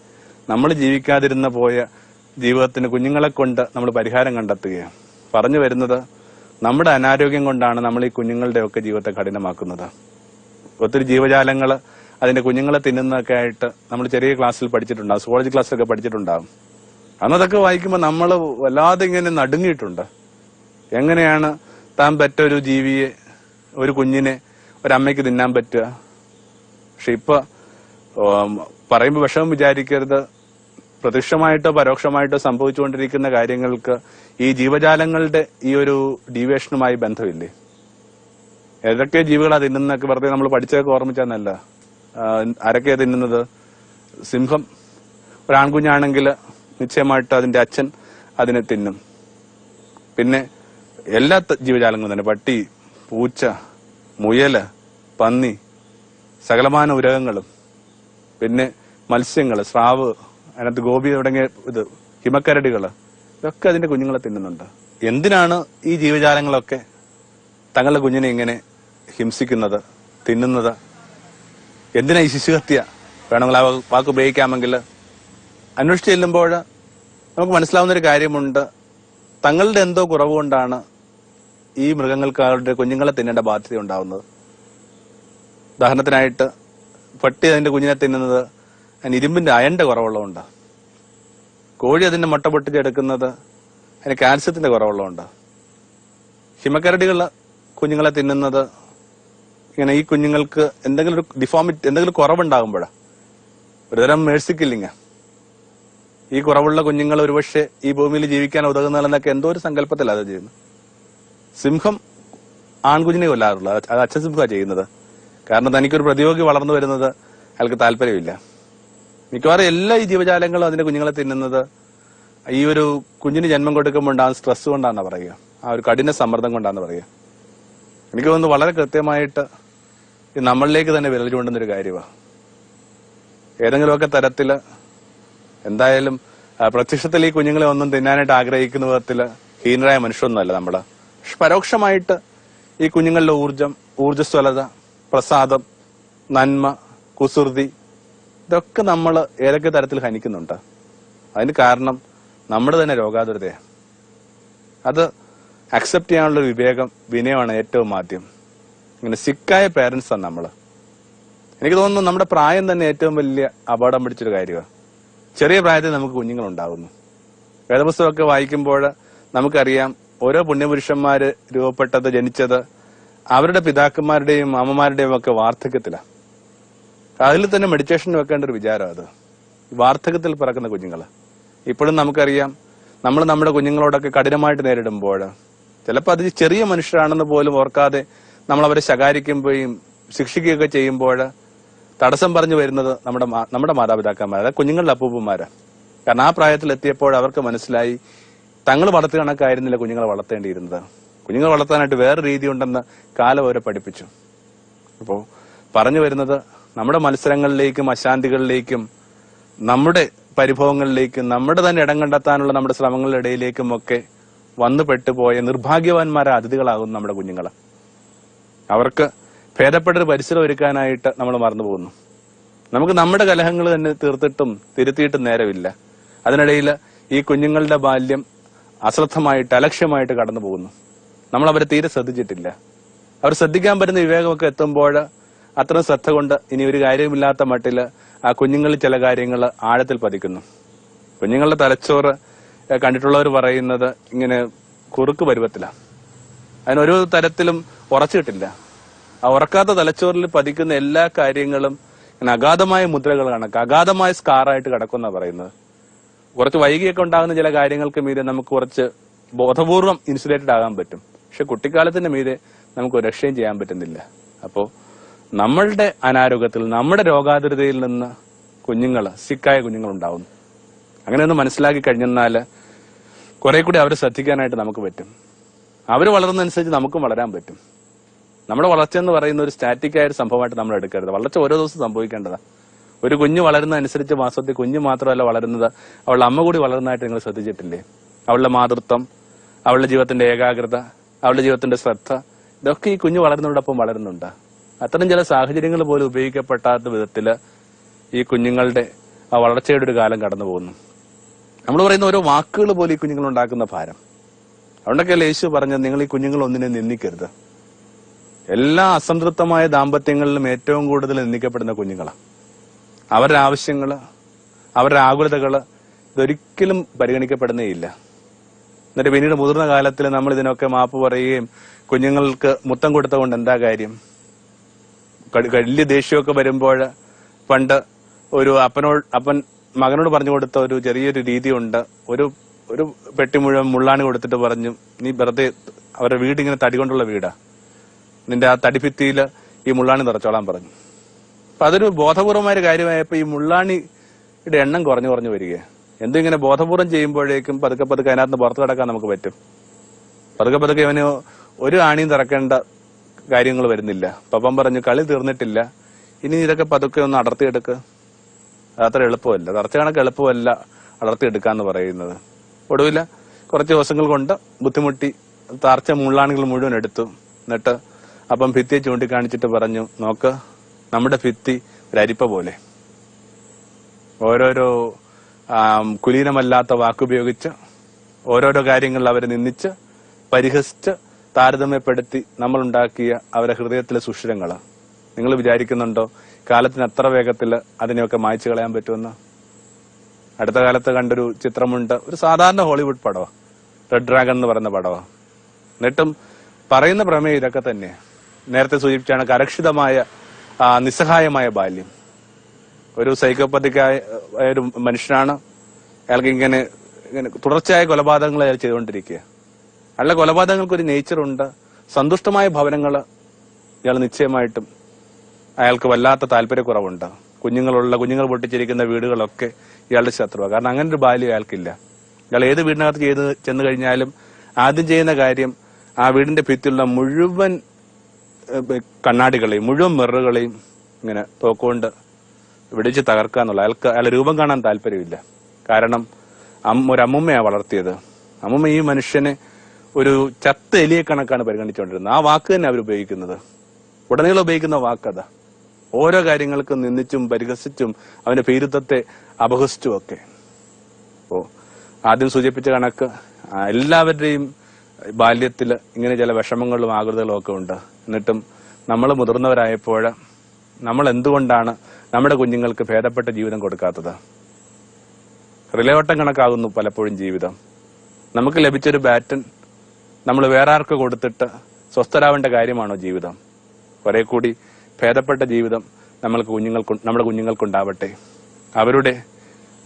നമ്മൾ ജീവിക്കാതിരുന്ന പോയ ജീവിതത്തിന് കുഞ്ഞുങ്ങളെ കൊണ്ട് നമ്മൾ പരിഹാരം കണ്ടെത്തുകയാണ് പറഞ്ഞു വരുന്നത് നമ്മുടെ അനാരോഗ്യം കൊണ്ടാണ് നമ്മൾ ഈ കുഞ്ഞുങ്ങളുടെ ഒക്കെ ജീവിതത്തെ കഠിനമാക്കുന്നത്. ഒത്തിരി ജീവജാലങ്ങൾ അതിന്റെ കുഞ്ഞുങ്ങളെ തിന്നുന്നതൊക്കെ ആയിട്ട് നമ്മൾ ചെറിയ ക്ലാസ്സിൽ പഠിച്ചിട്ടുണ്ടാകും സോളജി ക്ലാസ്സിലൊക്കെ പഠിച്ചിട്ടുണ്ടാകും അന്നതൊക്കെ വായിക്കുമ്പോൾ നമ്മൾ വല്ലാതെ ഇങ്ങനെ നടുങ്ങിയിട്ടുണ്ട്. എങ്ങനെയാണ് താൻ പറ്റൊരു ജീവിയെ ഒരു കുഞ്ഞിനെ ഒരമ്മയ്ക്ക് തിന്നാൻ പറ്റുക. പക്ഷെ ഇപ്പൊ പറയുമ്പോൾ പറയുമ്പോ വിഷമം വിചാരിക്കരുത്. പ്രത്യക്ഷമായിട്ടോ പരോക്ഷമായിട്ടോ സംഭവിച്ചുകൊണ്ടിരിക്കുന്ന കാര്യങ്ങൾക്ക് ഈ ജീവജാലങ്ങളുടെ ഈ ഒരു ഡീവേഷനുമായി ബന്ധമില്ലേ? ഏതൊക്കെ ജീവികളാണ് തിന്നുന്നൊക്കെ വെറുതെ നമ്മൾ പഠിച്ചതൊക്കെ ഓർമ്മിച്ചാന്നല്ല ആരൊക്കെയാ തിന്നുന്നത്? സിംഹം. ഒരാൺകുഞ്ഞാണെങ്കിൽ നിശ്ചയമായിട്ട് അതിന്റെ അച്ഛൻ അതിനെ തിന്നും. പിന്നെ എല്ലാ ജീവജാലങ്ങളും തന്നെ. പട്ടി പൂച്ച മുയൽ പന്നി സകലമാന ഉരകങ്ങളും പിന്നെ മത്സ്യങ്ങൾ സ്രാവ് അതിനകത്ത് ഗോപി തുടങ്ങിയ ഇത് ഹിമക്കരടികൾ ഇതൊക്കെ അതിന്റെ കുഞ്ഞുങ്ങളെ തിന്നുന്നുണ്ട്. എന്തിനാണ് ഈ ജീവജാലങ്ങളൊക്കെ തങ്ങളുടെ കുഞ്ഞിനെ ഇങ്ങനെ ഹിംസിക്കുന്നത് തിന്നുന്നത്? എന്തിനാ ഈ ശിശുഹത്യ? വേണമെങ്കിൽ ആ വാക്ക് ഉപയോഗിക്കാമെങ്കിൽ അന്വേഷിച്ച് ചെല്ലുമ്പോൾ നമുക്ക് മനസ്സിലാവുന്ന ഒരു കാര്യമുണ്ട്. തങ്ങളുടെ എന്തോ കുറവ് കൊണ്ടാണ് ഈ മൃഗങ്ങൾക്ക് അവരുടെ കുഞ്ഞുങ്ങളെ തിന്നേണ്ട ബാധ്യത ഉണ്ടാവുന്നത്. ഉദാഹരണത്തിനായിട്ട് പട്ടി അതിന്റെ കുഞ്ഞിനെ തിന്നുന്നത് അതിന് ഇരുമ്പിന്റെ അയന്റെ കുറവുള്ളതുകൊണ്ട്. കോഴി അതിന്റെ മുട്ട പൊട്ടിച്ചെടുക്കുന്നത് അതിന് കാൽസ്യത്തിന്റെ കുറവുള്ളതുകൊണ്ട്. ഹിമക്കരടികൾ കുഞ്ഞുങ്ങളെ തിന്നുന്നത് ഇങ്ങനെ ഈ കുഞ്ഞുങ്ങൾക്ക് എന്തെങ്കിലും ഒരു ഡിഫോമിറ്റി എന്തെങ്കിലും കുറവുണ്ടാകുമ്പോൾ ഒരുതരം മേഴ്സിക്കില്ലിങ്ങ കില്ലിങ് ഈ കുറവുള്ള കുഞ്ഞുങ്ങൾ ഒരുപക്ഷെ ഈ ഭൂമിയിൽ ജീവിക്കാൻ ഉതകുന്നതെന്നൊക്കെ എന്തോ ഒരു സങ്കല്പത്തിലാണ് അത് സിംഹം ആൺകുഞ്ഞിനെ കൊല്ലാറുള്ളൂ. അത് അച്ഛൻ സിംഹമാണ് ചെയ്യുന്നത്. കാരണം തനിക്കൊരു പ്രതിയോഗി വളർന്നു വരുന്നത് അയാൾക്ക് താല്പര്യമില്ല. മിക്കവാറും എല്ലാ ഈ ജീവജാലങ്ങളും അതിന്റെ കുഞ്ഞുങ്ങളെ തിന്നുന്നത് ഈ ഒരു കുഞ്ഞിന് ജന്മം കൊടുക്കുമ്പോൾ ഉണ്ടാകുന്ന സ്ട്രെസ് കൊണ്ടാണ് പറയുക. ആ ഒരു കഠിന സമ്മർദ്ദം കൊണ്ടാണ് പറയുക. എനിക്ക് തോന്നുന്നു വളരെ കൃത്യമായിട്ട് നമ്മളിലേക്ക് തന്നെ വിരൽ ചൂണ്ടുന്നൊരു കാര്യമാണ് ഏതെങ്കിലുമൊക്കെ തരത്തിൽ എന്തായാലും പ്രത്യക്ഷത്തിൽ ഈ കുഞ്ഞുങ്ങളെ ഒന്നും തിന്നാനായിട്ട് ആഗ്രഹിക്കുന്ന വിധത്തിൽ ഹീനരായ മനുഷ്യൊന്നുമല്ല നമ്മൾ. പക്ഷെ പരോക്ഷമായിട്ട് ഈ കുഞ്ഞുങ്ങളുടെ ഊർജം ഊർജസ്വലത പ്രസാദം നന്മ കുസൃതി ഇതൊക്കെ നമ്മൾ ഏതൊക്കെ തരത്തിൽ ഹനിക്കുന്നുണ്ട്? അതിന് കാരണം നമ്മുടെ തന്നെ രോഗാതുരതയാണ്. അത് അക്സെപ്റ്റ് ചെയ്യാനുള്ള വിവേകം വിനയമാണ് ഏറ്റവും ആദ്യം. ഇങ്ങനെ സിക്കായ പേരൻസ് ആണ് നമ്മൾ എനിക്ക് തോന്നുന്നു നമ്മുടെ പ്രായം തന്നെ ഏറ്റവും വലിയ അപകടം പിടിച്ചൊരു കാര്യമാണ്. ചെറിയ പ്രായത്തിൽ നമുക്ക് കുഞ്ഞുങ്ങളുണ്ടാകുന്നു വേദപുസ്തകമൊക്കെ വായിക്കുമ്പോൾ നമുക്കറിയാം ഓരോ പുണ്യപുരുഷന്മാര് രൂപപ്പെട്ടത് ജനിച്ചത് അവരുടെ പിതാക്കന്മാരുടെയും അമ്മമാരുടെയും ഒക്കെ വാർദ്ധക്യത്തിലാണ് അതിൽ തന്നെ മെഡിറ്റേഷൻ വെക്കേണ്ട ഒരു വിചാരം അത്. വാർദ്ധക്യത്തിൽ പിറക്കുന്ന കുഞ്ഞുങ്ങൾ ഇപ്പോഴും നമുക്കറിയാം നമ്മൾ നമ്മുടെ കുഞ്ഞുങ്ങളോടൊക്കെ കഠിനമായിട്ട് നേരിടുമ്പോൾ ചിലപ്പോൾ അത് ചെറിയ മനുഷ്യരാണെന്ന് പോലും ഓർക്കാതെ നമ്മൾ അവരെ ശകാരിക്കുമ്പോഴും ശിക്ഷിക്കുകയൊക്കെ ചെയ്യുമ്പോൾ തടസ്സം പറഞ്ഞു വരുന്നത് നമ്മുടെ നമ്മുടെ മാതാപിതാക്കന്മാർ കുഞ്ഞുങ്ങളുടെ അപ്പൂപ്പന്മാരാണ് കാരണം ആ പ്രായത്തിൽ എത്തിയപ്പോൾ അവർക്ക് മനസ്സിലായി തങ്ങൾ വളർത്തു കണക്കായിരുന്നില്ല കുഞ്ഞുങ്ങളെ വളർത്തേണ്ടിയിരുന്നത്. കുഞ്ഞുങ്ങളെ വളർത്താനായിട്ട് വേറെ രീതി ഉണ്ടെന്ന് കാലം അവരെ പഠിപ്പിച്ചു. അപ്പോൾ പറഞ്ഞു വരുന്നത് നമ്മുടെ മത്സരങ്ങളിലേക്കും അശാന്തികളിലേക്കും നമ്മുടെ പരിഭവങ്ങളിലേക്കും നമ്മുടെ തന്നെ ഇടം കണ്ടെത്താനുള്ള നമ്മുടെ ശ്രമങ്ങളുടെ ഇടയിലേക്കും ഒക്കെ വന്നു പെട്ടുപോയ നിർഭാഗ്യവാന്മാരായ അതിഥികളാകുന്നു നമ്മുടെ കുഞ്ഞുങ്ങൾ അവർക്ക് ഭേദപ്പെട്ടൊരു പരിസരം ഒരുക്കാനായിട്ട് നമ്മൾ മറന്നു പോകുന്നു. നമുക്ക് നമ്മുടെ കലഹങ്ങൾ തന്നെ തീർത്തിട്ടും തിരുത്തിയിട്ടും നേരമില്ല. അതിനിടയിൽ ഈ കുഞ്ഞുങ്ങളുടെ ബാല്യം അശ്രദ്ധമായിട്ട് അലക്ഷ്യമായിട്ട് കടന്നു പോകുന്നു നമ്മൾ അവരെ തീരെ ശ്രദ്ധിച്ചിട്ടില്ല. അവർ ശ്രദ്ധിക്കാൻ പറ്റുന്ന വിവേകമൊക്കെ എത്തുമ്പോൾ അത്ര ശ്രദ്ധ കൊണ്ട് ഇനി ഒരു കാര്യമില്ലാത്ത മട്ടിൽ ആ കുഞ്ഞുങ്ങളിൽ ചില കാര്യങ്ങൾ ആഴത്തിൽ പതിക്കുന്നു. കുഞ്ഞുങ്ങളുടെ തലച്ചോറ് കണ്ടിട്ടുള്ളവർ പറയുന്നത് ഇങ്ങനെ കുറുക്ക് പരുവത്തിലാണ് അതിനൊരു തരത്തിലും ഉറച്ചിട്ടില്ല. ആ ഉറക്കാത്ത തലച്ചോറിൽ പതിക്കുന്ന എല്ലാ കാര്യങ്ങളും അഗാധമായ മുദ്രകൾ കണക്ക് അഗാധമായ സ്കാറായിട്ട് കിടക്കുന്ന പറയുന്നത്. കുറച്ച് വൈകിയൊക്കെ ഉണ്ടാകുന്ന ചില കാര്യങ്ങൾക്ക് മീതെ നമുക്ക് കുറച്ച് ബോധപൂർവം ഇൻസുലേറ്റഡ് ആകാൻ പറ്റും. പക്ഷെ കുട്ടിക്കാലത്തിന്റെ മീതെ നമുക്ക് ഒരു രക്ഷയും ചെയ്യാൻ പറ്റുന്നില്ല. അപ്പോൾ നമ്മളുടെ അനാരോഗ്യത്തിൽ നമ്മുടെ രോഗാതുരതയിൽ നിന്ന് കുഞ്ഞുങ്ങൾ സിക്കായ കുഞ്ഞുങ്ങൾ ഉണ്ടാവുന്നു. അങ്ങനെ ഒന്ന് മനസ്സിലാക്കി കഴിഞ്ഞെന്നാൽ കുറെ കൂടി അവരെ ശ്രദ്ധിക്കാനായിട്ട് നമുക്ക് പറ്റും. അവർ വളർന്നതനുസരിച്ച് നമുക്കും വളരാൻ പറ്റും. നമ്മുടെ വളർച്ച എന്ന് പറയുന്ന ഒരു സ്റ്റാറ്റിക് ആയ ഒരു സംഭവമായിട്ട് നമ്മൾ എടുക്കരുത്. വളർച്ച ഓരോ ദിവസം സംഭവിക്കേണ്ടതാ ഒരു കുഞ്ഞ് വളരുന്ന അനുസരിച്ച് മാസത്തിൽ കുഞ്ഞ് മാത്രമല്ല വളരുന്നത്. അവളുടെ അമ്മ കൂടി വളരുന്നതായിട്ട് നിങ്ങൾ ശ്രദ്ധിച്ചിട്ടില്ലേ? അവളുടെ മാതൃത്വം അവളുടെ ജീവിതത്തിന്റെ ഏകാഗ്രത അവളുടെ ജീവിതത്തിന്റെ ശ്രദ്ധ ഇതൊക്കെ ഈ കുഞ്ഞ് വളരുന്നതോടൊപ്പം വളരുന്നുണ്ട്. അത്തരം ചില സാഹചര്യങ്ങൾ പോലും ഉപയോഗിക്കപ്പെടാത്ത വിധത്തിൽ ഈ കുഞ്ഞുങ്ങളുടെ ആ വളർച്ചയുടെ ഒരു കാലം കടന്നു പോകുന്നു നമ്മൾ പറയുന്ന ഓരോ വാക്കുകൾ പോലും ഈ കുഞ്ഞുങ്ങൾ ഉണ്ടാക്കുന്ന ഭാരം. അതുകൊണ്ടൊക്കെയല്ലേ യേശു പറഞ്ഞത് നിങ്ങൾ ഈ കുഞ്ഞുങ്ങൾ ഒന്നിനെ നിന്ദിക്കരുത്. എല്ലാ അസംതൃപ്തമായ ദാമ്പത്യങ്ങളിലും ഏറ്റവും കൂടുതൽ നിന്ദിക്കപ്പെടുന്ന കുഞ്ഞുങ്ങളാണ് അവരുടെ ആവശ്യങ്ങൾ അവരുടെ ആകുലതകൾ ഇതൊരിക്കലും പരിഗണിക്കപ്പെടുന്നേയില്ല. എന്നിട്ട് പിന്നീട് മുതിർന്ന കാലത്തിൽ നമ്മൾ ഇതിനൊക്കെ മാപ്പ് പറയുകയും കുഞ്ഞുങ്ങൾക്ക് മുത്തം കൊടുത്തുകൊണ്ട് എന്താ കാര്യം? വലിയ ദേഷ്യമൊക്കെ വരുമ്പോൾ പണ്ട് ഒരു അപ്പനോട് അപ്പൻ മകനോട് പറഞ്ഞു കൊടുത്ത ഒരു ചെറിയൊരു രീതിയുണ്ട്. ഒരു ഒരു പെട്ടി മുഴുവൻ മുള്ളാണി കൊടുത്തിട്ട് പറഞ്ഞു നീ വെറുതെ അവരുടെ വീട് ഇങ്ങനെ തടി കൊണ്ടുള്ള വീടാ. നിന്റെ ആ തടിഭിത്തിയിൽ ഈ മുള്ളാണി നിറച്ചോളാൻ പറഞ്ഞു. അപ്പൊ അതൊരു ബോധപൂർവമായ ഒരു കാര്യമായപ്പോ ഈ മുള്ളാണിയുടെ എണ്ണം കുറഞ്ഞു കുറഞ്ഞു വരിക എന്തും ഇങ്ങനെ ബോധപൂർവം ചെയ്യുമ്പോഴേക്കും പതുക്കെ പതുക്കെ അതിനകത്ത് പുറത്തു കിടക്കാൻ നമുക്ക് പറ്റും. പതുക്കെ പതുക്കെ ഇവന് ഒരു ആണിയും തിറക്കേണ്ട കാര്യങ്ങൾ വരുന്നില്ല. പപ്പം പറഞ്ഞു കളി തീർന്നിട്ടില്ല. ഇനി ഇതൊക്കെ പതുക്കെ ഒന്ന് അടർത്തിയെടുക്ക്. അതത്ര എളുപ്പമല്ല. തറച്ച കണക്ക് എളുപ്പമല്ല അടർത്തിയെടുക്കാന്ന് പറയുന്നത്. ഒടുവില്ല കുറച്ച് ദിവസങ്ങൾ കൊണ്ട് ബുദ്ധിമുട്ടി തറച്ച മുള്ളാണികൾ മുഴുവൻ എടുത്തു. എന്നിട്ട് അപ്പം ഭിത്തിയെ ചൂണ്ടിക്കാണിച്ചിട്ട് പറഞ്ഞു നോക്ക് നമ്മുടെ ഭിത്തി അരിപ്പ പോലെ. ഓരോരോ കുലീനമല്ലാത്ത വാക്കുപയോഗിച്ച് ഓരോരോ കാര്യങ്ങളിൽ അവരെ നിന്ദിച്ച് പരിഹസിച്ച് താരതമ്യപ്പെടുത്തി നമ്മൾ ഉണ്ടാക്കിയ അവരുടെ ഹൃദയത്തിലെ സുഷിരങ്ങൾ നിങ്ങൾ വിചാരിക്കുന്നുണ്ടോ കാലത്തിന് അത്ര വേഗത്തിൽ അതിനെയൊക്കെ മായ്ച്ചു കളയാൻ പറ്റുമെന്ന്? അടുത്ത കാലത്ത് കണ്ടൊരു ചിത്രമുണ്ട് ഒരു സാധാരണ ഹോളിവുഡ് പടവാ. റെഡ് ഡ്രാഗൺ എന്ന് പറയുന്ന പടവാ. എന്നിട്ടും പറയുന്ന പ്രമേയം ഇതൊക്കെ തന്നെ നേരത്തെ സൂചിപ്പിച്ചാണ് അരക്ഷിതമായ ആ, നിസ്സഹായമായ ബാല്യം. ഒരു സൈക്കോപ്പതിക്കായ ഒരു മനുഷ്യനാണ്. അയാൾക്ക് ഇങ്ങനെ ഇങ്ങനെ തുടർച്ചയായ കൊലപാതകങ്ങൾ അയാൾ ചെയ്തുകൊണ്ടിരിക്കുക. അയാളുടെ കൊലപാതകങ്ങൾക്ക് ഒരു നേച്ചറുണ്ട് സന്തുഷ്ടമായ ഭവനങ്ങൾ ഇയാൾ നിശ്ചയമായിട്ടും അയാൾക്ക് വല്ലാത്ത താല്പര്യക്കുറവുണ്ട്. കുഞ്ഞുങ്ങളുള്ള കുഞ്ഞുങ്ങൾ പൊട്ടിച്ചിരിക്കുന്ന വീടുകളൊക്കെ ഇയാളുടെ ശത്രുവാണ് കാരണം അങ്ങനെ ഒരു ബാല്യം അയാൾക്കില്ല. ഇയാൾ ഏത് വീടിനകത്ത് ചെയ്ത് ചെന്ന് കഴിഞ്ഞാലും ആദ്യം ചെയ്യുന്ന കാര്യം ആ വീടിന്റെ ഭിത്തിയുള്ള മുഴുവൻ കണ്ണാടികളെയും മുഴുവൻ മിററുകളെയും ഇങ്ങനെ തോക്കുകൊണ്ട് വിടിച്ച് തകർക്കുക എന്നുള്ള അയാൾക്ക് അയാൾ രൂപം കാണാൻ താല്പര്യമില്ല. കാരണം ഒരു അമ്മുമ്മയാണ് വളർത്തിയത്. അമ്മുമ്മ ഈ മനുഷ്യനെ ഒരു ചത്ത എലിയെ കണക്കാണ് പരിഗണിച്ചുകൊണ്ടിരുന്നത്. ആ വാക്ക് തന്നെ അവർ ഉപയോഗിക്കുന്നത്. ഉടനീളം ഉപയോഗിക്കുന്ന വാക്കതാ. ഓരോ കാര്യങ്ങൾക്കും നിന്ദിച്ചും പരിഹസിച്ചും അവന്റെ പീരിത്വത്തെ അപഹസിച്ചും ഒക്കെ. ഓ ആദ്യം സൂചിപ്പിച്ച കണക്ക് എല്ലാവരുടെയും ബാല്യത്തിൽ ഇങ്ങനെ ചില വിഷമങ്ങളും ആകൃതകളും ഒക്കെ ഉണ്ട്. എന്നിട്ടും നമ്മൾ മുതിർന്നവരായപ്പോൾ നമ്മൾ എന്തുകൊണ്ടാണ് നമ്മുടെ കുഞ്ഞുങ്ങൾക്ക് ഭേദപ്പെട്ട ജീവിതം കൊടുക്കാത്തത്? റിലേവട്ടം കണക്കാകുന്നു പലപ്പോഴും ജീവിതം. നമുക്ക് ലഭിച്ചൊരു ബാറ്റൻ നമ്മൾ വേറെ ആർക്ക് കൊടുത്തിട്ട് സ്വസ്ഥരാവേണ്ട കാര്യമാണോ ജീവിതം? കുറെ കൂടി ഭേദപ്പെട്ട ജീവിതം നമ്മൾക്ക് കുഞ്ഞുങ്ങൾക്ക് നമ്മുടെ കുഞ്ഞുങ്ങൾക്കുണ്ടാവട്ടെ. അവരുടെ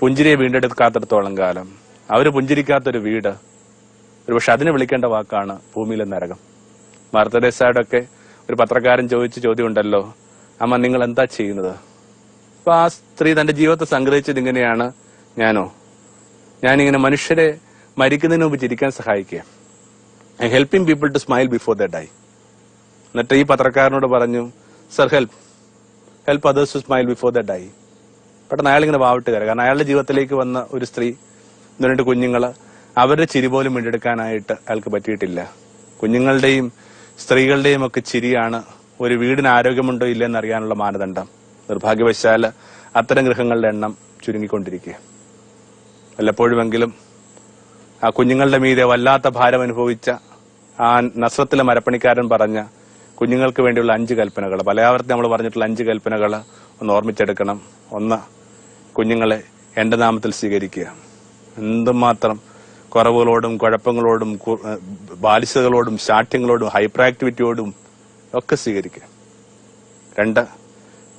പുഞ്ചിരിയെ വീണ്ടെടുക്കാത്തിടത്തോളം കാലം. അവർ പുഞ്ചിരിക്കാത്തൊരു വീട് ഒരുപക്ഷെ അതിനെ വിളിക്കേണ്ട വാക്കാണ് ഭൂമിയിലെ നരകം. മാർത്തഡേസായിടൊക്കെ ഒരു പത്രക്കാരൻ ചോദിച്ച ചോദ്യം ഉണ്ടല്ലോ അമ്മ നിങ്ങൾ എന്താ ചെയ്യുന്നത്? അപ്പൊ ആ സ്ത്രീ തന്റെ ജീവിതത്തെ സംഗ്രഹിച്ചത് ഇങ്ങനെയാണ് ഞാനോ. ഞാനിങ്ങനെ മനുഷ്യരെ മരിക്കുന്നതിന് മുമ്പ് ചിരിക്കാൻ സഹായിക്കുക. I helping people to smile before the die എന്നിട്ട് ഈ പത്രക്കാരനോട് പറഞ്ഞു sir help help others to smile before the die പെട്ടെന്ന് അയാൾ ഇങ്ങനെ വാവിട്ട് കയറുക. കാരണം അയാളുടെ ജീവിതത്തിലേക്ക് വന്ന ഒരു സ്ത്രീ രണ്ട് കുഞ്ഞുങ്ങൾ അവരുടെ ചിരി പോലും വീണ്ടെടുക്കാനായിട്ട് അയാൾക്ക് പറ്റിയിട്ടില്ല. കുഞ്ഞുങ്ങളുടെയും സ്ത്രീകളുടെയും ഒക്കെ ചിരിയാണ് ഒരു വീടിന് ആരോഗ്യമുണ്ടോ ഇല്ല എന്നറിയാനുള്ള മാനദണ്ഡം. നിർഭാഗ്യവശാൽ അത്തരം ഗൃഹങ്ങളുടെ എണ്ണം ചുരുങ്ങിക്കൊണ്ടിരിക്കുക. വല്ലപ്പോഴുമെങ്കിലും ആ കുഞ്ഞുങ്ങളുടെ മീതെ വല്ലാത്ത ഭാരം അനുഭവിച്ച ആ നസ്രത്തിലെ മരപ്പണിക്കാരൻ പറഞ്ഞ കുഞ്ഞുങ്ങൾക്ക് വേണ്ടിയുള്ള അഞ്ച് കൽപ്പനകൾ പലയാവർത്തി നമ്മൾ പറഞ്ഞിട്ടുള്ള അഞ്ച് കൽപ്പനകൾ ഒന്ന് ഓർമ്മിച്ചെടുക്കണം. ഒന്ന് കുഞ്ഞുങ്ങളെ എന്റെ നാമത്തിൽ സ്വീകരിക്കുക. എന്തുമാത്രം കുറവുകളോടും കുഴപ്പങ്ങളോടും ബാലിശതകളോടും ശാഠ്യങ്ങളോടും ഹൈപ്പർ ആക്ടിവിറ്റിയോടും ഒക്കെ സ്വീകരിക്കുക. രണ്ട്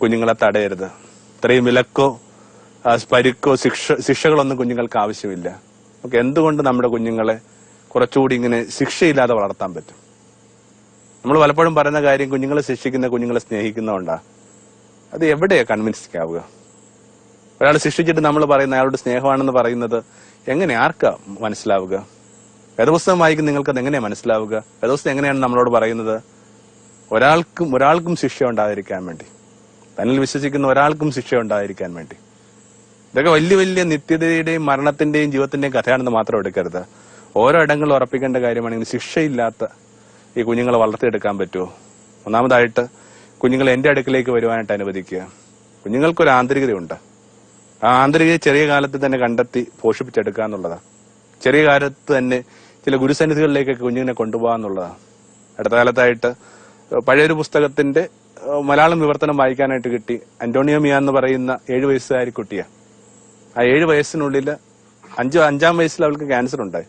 കുഞ്ഞുങ്ങളെ തടയരുത്. ഇത്രയും വിലക്കോ പരുക്കോ ശിക്ഷ ശിക്ഷകളൊന്നും കുഞ്ഞുങ്ങൾക്ക് ആവശ്യമില്ല. നമുക്ക് എന്തുകൊണ്ട് നമ്മുടെ കുഞ്ഞുങ്ങളെ കുറച്ചുകൂടി ഇങ്ങനെ ശിക്ഷയില്ലാതെ വളർത്താൻ പറ്റും? നമ്മൾ പലപ്പോഴും പറയുന്ന കാര്യം കുഞ്ഞുങ്ങളെ ശിക്ഷിക്കുന്ന കുഞ്ഞുങ്ങളെ സ്നേഹിക്കുന്നതുകൊണ്ടാ. അത് എവിടെയാണ് കൺവിൻസിംഗ് ആവുക ഒരാൾ ശിക്ഷിച്ചിട്ട് നമ്മൾ പറയുന്ന അയാളുടെ സ്നേഹമാണെന്ന് പറയുന്നത് എങ്ങനെ ആർക്കാ മനസ്സിലാവുക? വേദപുസ്തകം വായിക്കും നിങ്ങൾക്ക് അത് എങ്ങനെയാ മനസ്സിലാവുക? വേദപുസ്തകം എങ്ങനെയാണ് നമ്മളോട് പറയുന്നത്? ഒരാൾക്കും ഒരാൾക്കും ശിക്ഷ ഉണ്ടാതിരിക്കാൻ വേണ്ടി. തന്നിൽ വിശ്വസിക്കുന്ന ഒരാൾക്കും ശിക്ഷ ഉണ്ടാതിരിക്കാൻ വേണ്ടി. ഇതൊക്കെ വലിയ വലിയ നിത്യതയുടെയും മരണത്തിന്റെയും ജീവിതത്തിന്റെയും കഥയാണെന്ന് മാത്രം എടുക്കരുത്. ഓരോ ഇടങ്ങളിൽ ഉറപ്പിക്കേണ്ട കാര്യമാണെങ്കിൽ ശിക്ഷയില്ലാത്ത ഈ കുഞ്ഞുങ്ങളെ വളർത്തിയെടുക്കാൻ പറ്റുമോ? ഒന്നാമതായിട്ട് കുഞ്ഞുങ്ങളെ എന്റെ അടുക്കിലേക്ക് വരുവാനായിട്ട് അനുവദിക്കുക. കുഞ്ഞുങ്ങൾക്കൊരു ആന്തരികതയുണ്ട്. ആ ആന്തരികത ചെറിയ കാലത്ത് തന്നെ കണ്ടെത്തി പോഷിപ്പിച്ചെടുക്കുക എന്നുള്ളതാണ് ചെറിയ കാലത്ത് തന്നെ ചില ഗുരുസന്നിധികളിലേക്കൊക്കെ കുഞ്ഞിനെ കൊണ്ടുപോകാന്നുള്ളതാണ് അടുത്ത കാലത്തായിട്ട് പഴയൊരു പുസ്തകത്തിന്റെ മലയാളം വിവർത്തനം വായിക്കാനായിട്ട് കിട്ടി അന്റോണിയോ മിയ എന്ന് പറയുന്ന ഏഴു വയസ്സുകാരി കുട്ടിയാണ് ആ ഏഴ് വയസ്സിനുള്ളിൽ അഞ്ചോ അഞ്ചാം വയസ്സിൽ അവൾക്ക് ക്യാൻസർ ഉണ്ടായി.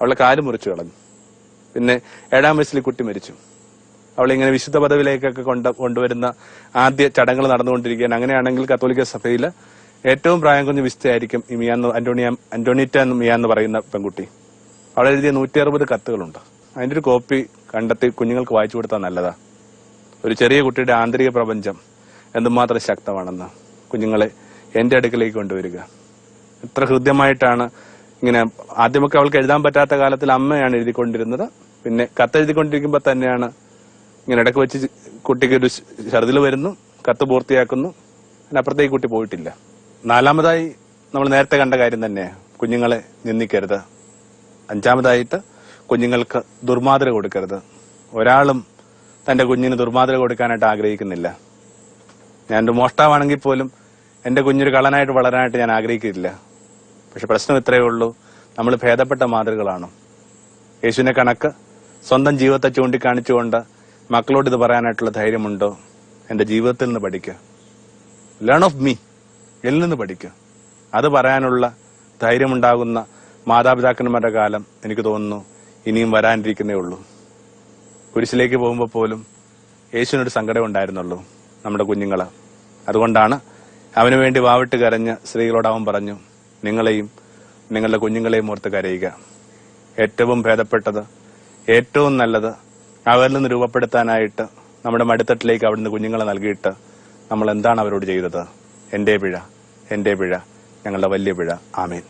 അവളെ കാൽ മുറിച്ചു കളഞ്ഞു. പിന്നെ ഏഴാം വയസ്സിൽ കുട്ടി മരിച്ചു. അവളെ ഇങ്ങനെ വിശുദ്ധ പദവിയിലേക്കൊക്കെ കൊണ്ട് കൊണ്ടുവരുന്ന ആദ്യ ചടങ്ങുകൾ നടന്നുകൊണ്ടിരിക്കുകയാണ്. അങ്ങനെയാണെങ്കിൽ കത്തോലിക്ക സഭയിൽ ഏറ്റവും പ്രായം കുറഞ്ഞ വിശുദ്ധയായിരിക്കും ഈ മിയ എന്ന് അന്റോണിയ അന്റോണിറ്റ എന്ന് മിയ എന്ന് പറയുന്ന പെൺകുട്ടി. അവൾ എഴുതിയ നൂറ്റി അറുപത് കത്തുകളുണ്ട്. അതിന്റെ ഒരു കോപ്പി കണ്ടെത്തി കുഞ്ഞുങ്ങൾക്ക് വായിച്ചു കൊടുത്താൽ നല്ലതാ. ഒരു ചെറിയ കുട്ടിയുടെ ആന്തരിക പ്രപഞ്ചം എന്തുമാത്രം ശക്തമാണെന്ന് കുഞ്ഞുങ്ങളെ എന്റെ അടുക്കലേക്ക് കൊണ്ടുവരിക. എത്ര ഹൃദ്യമായിട്ടാണ് ഇങ്ങനെ ആദ്യമൊക്കെ അവൾക്ക് എഴുതാൻ പറ്റാത്ത കാലത്തിൽ അമ്മയാണ് എഴുതിക്കൊണ്ടിരുന്നത്. പിന്നെ കത്ത് എഴുതിക്കൊണ്ടിരിക്കുമ്പോൾ തന്നെയാണ് ഇങ്ങനെ ഇടയ്ക്ക് വെച്ച് കുട്ടിക്ക് ഒരു ഛർദിൽ വരുന്നു കത്ത് പൂർത്തിയാക്കുന്നു. അതിനപ്പുറത്തേക്ക് കുട്ടി പോയിട്ടില്ല. നാലാമതായി നമ്മൾ നേരത്തെ കണ്ട കാര്യം തന്നെ കുഞ്ഞുങ്ങളെ നിന്ദിക്കരുത്. അഞ്ചാമതായിട്ട് കുഞ്ഞുങ്ങൾക്ക് ദുർമാതിര കൊടുക്കരുത്. ഒരാളും തന്റെ കുഞ്ഞിന് ദുർമാതിര കൊടുക്കാനായിട്ട് ആഗ്രഹിക്കുന്നില്ല. ഞാൻ ഒരു മോഷ്ടാവാണെങ്കിൽ പോലും എന്റെ കുഞ്ഞൊരു കള്ളനായിട്ട് വളരാനായിട്ട് ഞാൻ ആഗ്രഹിക്കില്ല പക്ഷെ പ്രശ്നം ഇത്രയേ ഉള്ളൂ. നമ്മൾ ഭേദപ്പെട്ട മാതൃകളാണ്. യേശുവിനെ കണക്ക് സ്വന്തം ജീവിതത്തെ ചൂണ്ടിക്കാണിച്ചുകൊണ്ട് മക്കളോട് ഇത് പറയാനായിട്ടുള്ള ധൈര്യമുണ്ടോ? എന്റെ ജീവിതത്തിൽ നിന്ന് പഠിക്കുക ലേൺ ഓഫ് മീ എന്നിൽ നിന്ന് പഠിക്കുക അത് പറയാനുള്ള ധൈര്യമുണ്ടാകുന്ന മാതാപിതാക്കന്മാരുടെ കാലം എനിക്ക് തോന്നുന്നു ഇനിയും വരാനിരിക്കുന്നേ ഉള്ളൂ. കുരിശിലേക്ക് പോകുമ്പോൾ പോലും യേശുവിനൊരു സങ്കടം ഉണ്ടായിരുന്നുള്ളൂ നമ്മുടെ കുഞ്ഞുങ്ങളെ. അതുകൊണ്ടാണ് അവന് വേണ്ടി വാവിട്ട് കരഞ്ഞ് സ്ത്രീകളോട് അവൻ പറഞ്ഞു നിങ്ങളെയും നിങ്ങളുടെ കുഞ്ഞുങ്ങളെയും ഓർത്ത് കരയുക. ഏറ്റവും ഭേദപ്പെട്ടത് ഏറ്റവും നല്ലത് അവരിൽ നിന്ന് രൂപപ്പെടുത്താനായിട്ട് നമ്മുടെ മടിത്തട്ടിലേക്ക് അവിടുന്ന് കുഞ്ഞുങ്ങളെ നൽകിയിട്ട് നമ്മൾ എന്താണ് അവരോട് ചെയ്തത്? എന്റെ പിഴ എന്റെ പിഴ ഞങ്ങളുടെ വലിയ പിഴ. ആമേൻ.